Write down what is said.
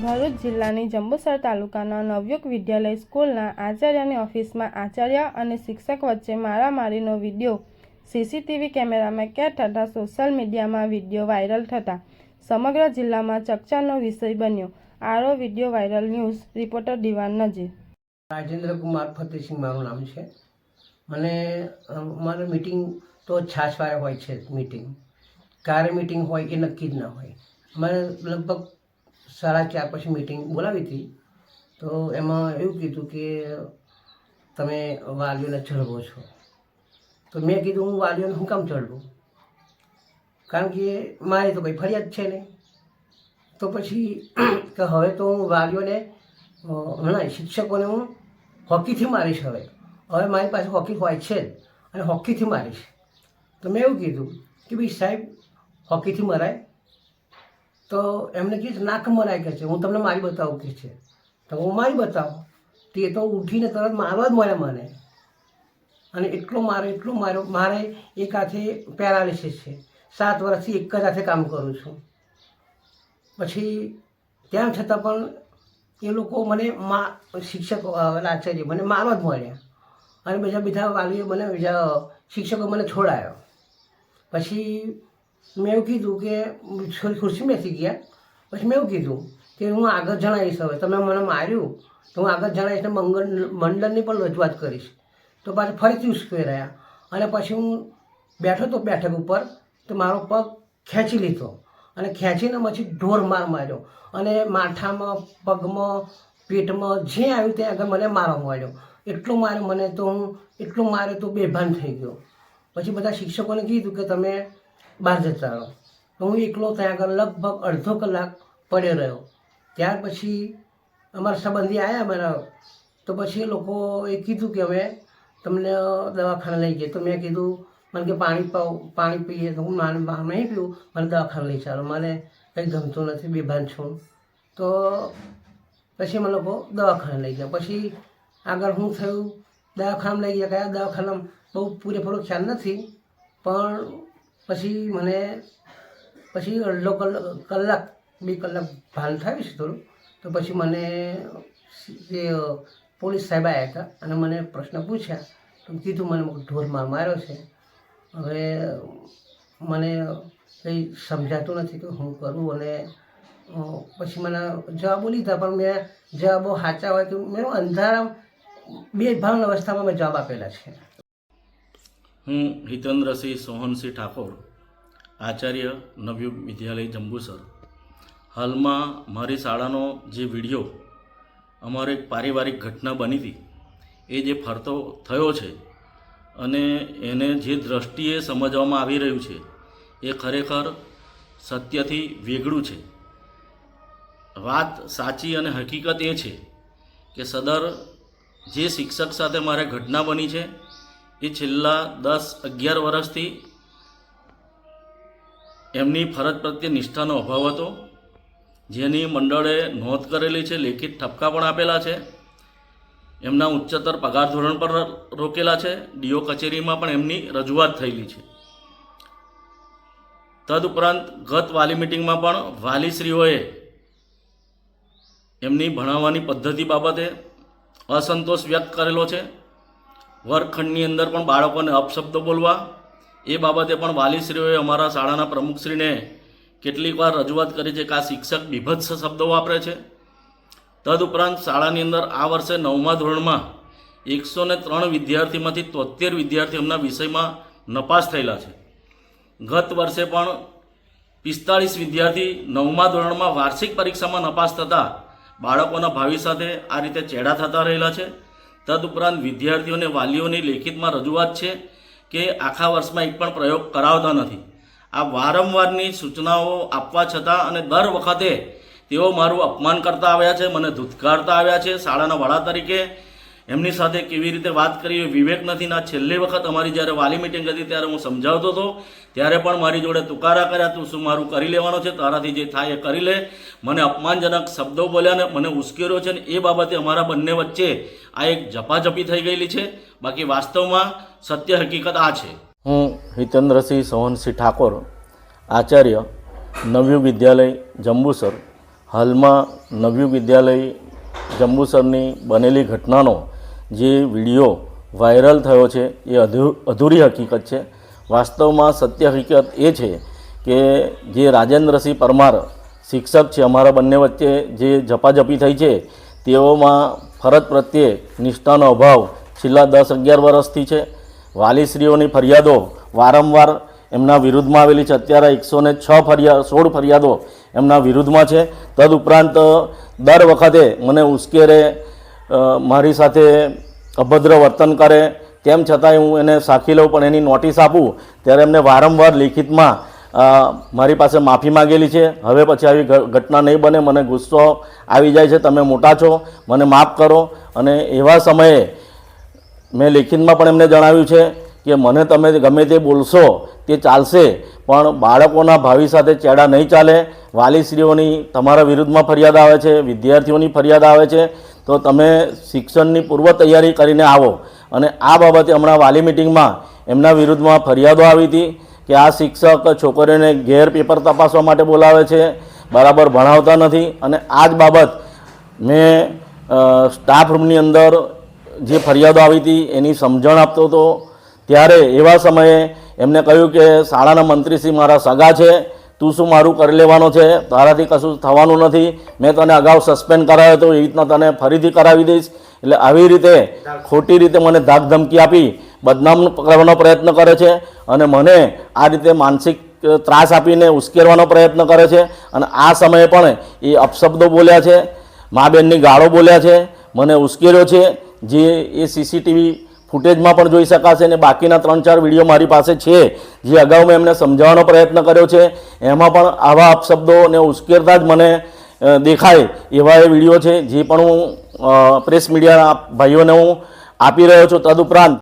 ભરૂચ જિલ્લાની જંબુસર તાલુકાના નવયુગ વિદ્યાલય સ્કૂલના આચાર્યની ઓફિસમાં આચાર્ય અને શિક્ષક વચ્ચે મારામારીનો વીડિયો સીસીટીવી કેમેરામાં કેદ થતાં સોશિયલ મીડિયામાં વીડિયો વાયરલ થતા સમગ્ર જિલ્લામાં ચર્ચાનો વિષય બન્યો. આરો video viral news reporter Diwan Nazir. Rajendra Kumar Fatehsinh મારું નામ છે. અને અ, મારે મિટિંગ તો છાસવારે હોય છે મિટિંગ ક્યારે મિટિંગ હોય એ નક્કી જ ના હોય. અમારે લગભગ સાડા ચાર પછી મિટિંગ બોલાવી હતી. તો એમાં એવું કીધું કે તમે વાલીઓને ચડવો છો. તો મેં કીધું હું વાલીઓને હું કામ ચડવું કારણ કે મારી તો કંઈ ફરિયાદ છે નહીં. તો પછી કે હવે તો હું વાલીઓને હમણાં શિક્ષકોને હું હોકીથી મારીશ હવે. હવે મારી પાસે હોકી હોય છે જ અને હોકીથી મારીશ. તો મેં એવું કીધું કે ભાઈ સાહેબ, હોકીથી મરાય. તો એમને કીધું નાક મરાય કે છે. હું તમને મારી બતાવું કે છે. તો હું મારી બતાવું. તે તો ઉઠીને તરત મારવા જ મળે મને. અને એટલો મારો એટલો મારો, મારે એક હાથે પેરાલિસિસ છે. સાત વર્ષથી એક જ હાથે કામ કરું છું. પછી તેમ છતાં પણ એ લોકો મને મા, શિક્ષકો આચાર્ય મને મારવા જ મળ્યા. અને બીજા બીજા વાલીઓ મને, બીજા શિક્ષકો મને છોડાયો. પછી મેં એવું કીધું કે ખુરશી બેસી ગયા. પછી મેં એવું કીધું કે હું આગળ જણાવીશ હવે. તમે મને માર્યું તો હું આગળ જણાવીશ ને મંગળ મંડળની પણ રજૂઆત કરીશ. તો પાછું ફરીથી ઉશ્કેરાયા. રહ્યા અને પછી હું બેઠો તો બેઠક ઉપર તો મારો પગ ખેંચી લીધો. અને ખેંચીને પછી ઢોર માર માર્યો. અને માથામાં, પગમાં, પેટમાં જે આવ્યું ત્યાં આગળ મને મારવા મળ્યો એટલું માર્યો મને તો હું, એટલું માર્યો તો બેભાન થઈ ગયો. પછી બધા શિક્ષકોને કીધું કે તમે બહાર જતા રહો તો હું એકલો ત્યાં આગળ લગભગ અડધો કલાક પડ્યો રહ્યો. ત્યાર પછી અમારા સંબંધી આવ્યા મારા, તો પછી એ લોકોએ કીધું કે અમે તમને દવાખાને લઈ જઈએ. તો મેં કીધું, મને કે પાણી પાવ, પાણી પીએ. તો હું મારે નહીં પીવું, મને દવાખાને લઈ ચાલો. મને કંઈ ગમતું નથી, બેભાન છું. તો પછી અમે લોકો દવાખાને લઈ ગયા. પછી આગળ શું થયું, દવાખાનામાં લઈ ગયા. કયા દવાખાનામાં? બહુ પૂરેપૂરો ખ્યાલ નથી, પણ પછી મને પછી અડધો કલાક કલાક, બે કલાક ભાન થયું છે થોડું. તો પછી મને એ પોલીસ સાહેબ આવ્યા હતા અને મને પ્રશ્ન પૂછ્યા. તો કીધું મને ઢોર માર માર્યો છે. હવે મને કંઈ સમજાતું નથી કે હું કરું અને પછી મને જવાબો લીધા. પણ મેં જવાબો સાચા હોય તો મેં અંધારા બે ભાવન અવસ્થામાં મેં જવાબ આપેલા છે. હું હિતેન્દ્રસિંહ સોહનસિંહ ઠાકોર, આચાર્ય નવયુગ વિદ્યાલય જંબુસર. હાલમાં મારી શાળાનો જે વીડિયો, અમારે એક પારિવારિક ઘટના બની હતી, એ જે ફરતો થયો છે અને એને જે દ્રષ્ટિએ સમજવામાં આવી રહ્યું છે, એ ખરેખર સત્યથી વેગળું છે. વાત સાચી અને હકીકત એ છે કે સદર જે શિક્ષક સાથે મારે ઘટના બની છે એ છેલ્લા દસ, અગિયાર વર્ષથી એમની ફરજ પ્રત્યે નિષ્ઠાનો અભાવ હતો. જેની મંડળે નોંધ કરેલી છે, લેખિત ઠપકા પણ આપેલા છે. એમના ઉચ્ચતર પગાર ધોરણ પર રોકેલા છે. ડીઓ કચેરીમાં પણ એમની રજૂઆત થયેલી છે. તદઉપરાંત ગત વાલી મિટિંગમાં પણ વાલીશ્રીઓએ એમની ભણાવવાની પદ્ધતિ બાબતે અસંતોષ વ્યક્ત કરેલો છે. વર્ગખંડની અંદર પણ બાળકોને અપશબ્દો બોલવા. એ બાબતે પણ વાલીશ્રીઓએ અમારા શાળાના પ્રમુખશ્રીને કેટલીક વાર રજૂઆત કરી છે કે આ શિક્ષક બીભત્સ શબ્દો વાપરે છે. તદુપરાંત શાળાની અંદર આ વર્ષે નવમા ધોરણમાં એકસો ને ત્રણ વિદ્યાર્થીમાંથી તોતેર વિદ્યાર્થી એમના વિષયમાં નપાસ થયેલા છે. ગત વર્ષે પણ પિસ્તાળીસ વિદ્યાર્થી નવમા ધોરણમાં વાર્ષિક પરીક્ષામાં નપાસ થતાં બાળકોના ભાવિ સાથે આ રીતે ચેડા થતા રહેલા છે. તદુપરાંત વિદ્યાર્થીઓને વાલીઓની લેખિતમાં રજૂઆત છે કે આખા વર્ષમાં એક પણ પ્રયોગ કરાવતા નથી. આ વારંવારની સૂચનાઓ આપવા છતાં અને દર વખતે તેઓ મારું અપમાન કરતા આવ્યા છે, મને ધૂતકારતા આવ્યા છે. શાળાના વડા તરીકે એમની સાથે કેવી રીતે વાત કરી વિવેક નથી. ના, છેલ્લી વખત અમારી જ્યારે વાલી મિટિંગ હતી ત્યારે હું સમજાવતો હતો. ત્યારે પણ મારી જોડે તુકારા કર્યા, તું શું મારું કરી લેવાનો છે? તારાથી જે થાય એ કરી લે. મને અપમાનજનક શબ્દો બોલ્યા ને મને ઉશ્કેર્યો છે ને એ બાબતે અમારા બંને વચ્ચે આ એક ઝપાઝપી થઈ ગયેલી છે. બાકી વાસ્તવમાં સત્ય હકીકત આ છે. હું હિતેન્દ્રસિંહ સોહનસિંહ ઠાકોર, આચાર્ય, નવ્યું વિદ્યાલય, જંબુસર. હાલમાં નવ્યું વિદ્યાલય, જંબુસરની બનેલી ઘટનાનો જે વીડિયો વાયરલ થયો છે એ અધૂ, અધૂરી હકીકત છે. વાસ્તવમાં સત્ય હકીકત એ છે કે જે રાજેન્દ્રસિંહ પરમાર શિક્ષક છે, અમારા બંને વચ્ચે જે ઝપાઝપી થઈ છે, તેઓમાં ફરજ પ્રત્યે નિષ્ઠાનો અભાવ છેલ્લા દસ અગિયાર વર્ષથી છે. વાલીશ્રીઓની ફરિયાદો વારંવાર એમના વિરુદ્ધમાં આવેલી છે. અત્યારે એકસો ને છ ફરિયાદ સોળ ફરિયાદો એમના વિરુદ્ધમાં છે. તદુપરાંત દર વખતે મને ઉશ્કેરે મારી સાથે અભદ્ર વર્તન કરે, તેમ છતાંય હું એને સાખી લઉં, પણ એની નોટિસ આપું, ત્યારે એમને વારંવાર લેખિતમાં મારી પાસે માફી માગેલી છે. હવે પછી આવી ઘટના નહીં બને, મને ગુસ્સો આવી જાય છે, તમે મોટા છો, મને માફ કરો. અને એવા સમયે મેં લેખિતમાં પણ એમને જણાવ્યું છે કે મને તમે ગમે તે બોલશો, તે ચાલશે, પણ બાળકોના ભાવિ સાથે ચેડા નહીં ચાલે. વાલીશ્રીઓની તમારા વિરુદ્ધમાં ફરિયાદ આવે છે, વિદ્યાર્થીઓની ફરિયાદ આવે છે. તો તમે શિક્ષણની પૂર્વ તૈયારી કરીને આવો. અને આ બાબતે હમણાં વાલી મિટિંગમાં એમના વિરુદ્ધમાં ફરિયાદો આવી હતી કે આ શિક્ષક છોકરીઓને ઘેર પેપર તપાસવા માટે બોલાવે છે. બરાબર ભણાવતા નથી. અને આ જ બાબત મેં સ્ટાફ રૂમની અંદર જે ફરિયાદો આવી હતી એની સમજણ આપતો હતો. ત્યારે એવા સમયે એમને કહ્યું કે શાળાના મંત્રીશ્રી મારા સગા છે. તું શું મારું કરી લેવાનો છે? તારાથી કશું થવાનું નથી. મેં તને અગાઉ સસ્પેન્ડ કરાયો હતો, એ રીતના તને ફરીથી કરાવી દઈશ. એટલે આવી રીતે ખોટી રીતે મને ધાક ધમકી આપી, બદનામ કરવાનો પ્રયત્ન કરે છે અને મને આ રીતે માનસિક ત્રાસ આપીને ઉશ્કેરવાનો પ્રયત્ન કરે છે. અને આ સમયે પણ એ અપશબ્દો બોલ્યા છે, મા બહેનની ગાળો બોલ્યા છે, મને ઉશ્કેર્યો છે. જે એ સીસીટીવી ફૂટેજમાં પણ જોઈ શકાશે અને બાકીના ત્રણ ચાર વીડિયો મારી પાસે છે, જે અગાઉ મેં એમને સમજાવવાનો પ્રયત્ન કર્યો છે. એમાં પણ આવા અપશબ્દો ને ઉશ્કેરતા જ મને દેખાય એવા એ વીડિયો છે, જે પણ હું પ્રેસ મીડિયા ભાઈઓને હું આપી રહ્યો છું. તદુપરાંત